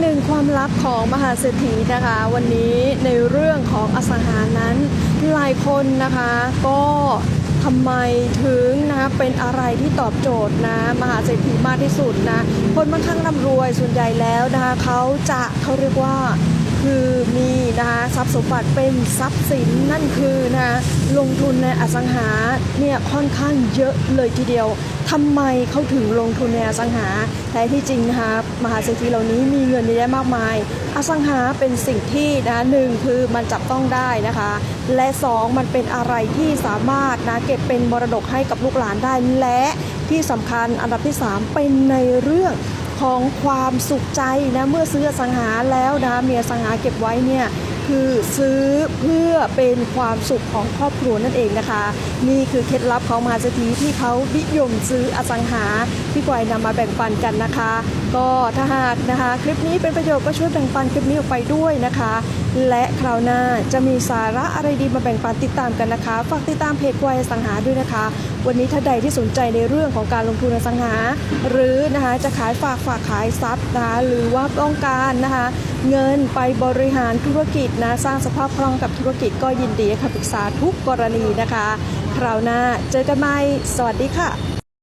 หนึ่งความลับของมหาเศรษฐีนะคะ วันนี้ในเรื่องของอสังหานั้นหลายคนนะคะก็ทำไมถึงนะคะเป็นอะไรที่ตอบโจทย์นะมหาเศรษฐีมากที่สุดนะคนบางครั้งร่ำรวยส่วนใหญ่แล้วนะคะเขาจะเขาเรียกว่า คือมีนะคะทรัพย์สมบัติเป็นทรัพย์สินนั่นคือนะลงทุนในอสังหาเนี่ยค่อนข้างเยอะเลยทีเดียวทำไมเขาถึงลงทุนในอสังหาแท้ที่จริงนะคะมหาเศรษฐีเหล่านี้มีเงินเยอะแยะมากมาย อสังหาเป็นสิ่งที่นะคะหนึ่งคือมันจับต้องได้นะคะ และสองมันเป็นอะไรที่สามารถนะเก็บเป็นมรดกให้กับลูกหลานได้และที่สำคัญอันดับที่สามเป็นในเรื่อง ของความสุขใจนะเมื่อซื้อสังหาแล้วนะมีอสังหาเก็บไว้เนี่ยคือซื้อเพื่อเป็นความสุขของครอบครัวนั่นเองนะคะ นี่คือเคล็ดลับของมหาเศรษฐีที่เขานิยมซื้ออสังหาพี่กวายนำมาแบ่งปันกันนะคะ ก็ถ้าหากนะคะ คลิปนี้เป็นประโยชน์ก็ช่วยแบ่งปันคลิปนี้ออกไปด้วยนะคะ และคราวหน้าจะมีสาระอะไรดีมาแบ่งปันติดตามกันนะคะฝากติดตามเพจกวายสังหาด้วยนะคะ วันนี้ถ้าใดที่สนใจในเรื่องของการลงทุนอสังหา หรือนะคะจะขายฝากฝากขายทรัพย์นะคะหรือว่าต้องการนะคะเงินไปบริหารธุรกิจนะสร้างสภาพคล่องกับธุรกิจก็ยินดีค่ะปรึกษาทุกกรณีนะคะ คราวหน้าเจอกันใหม่สวัสดีค่ะ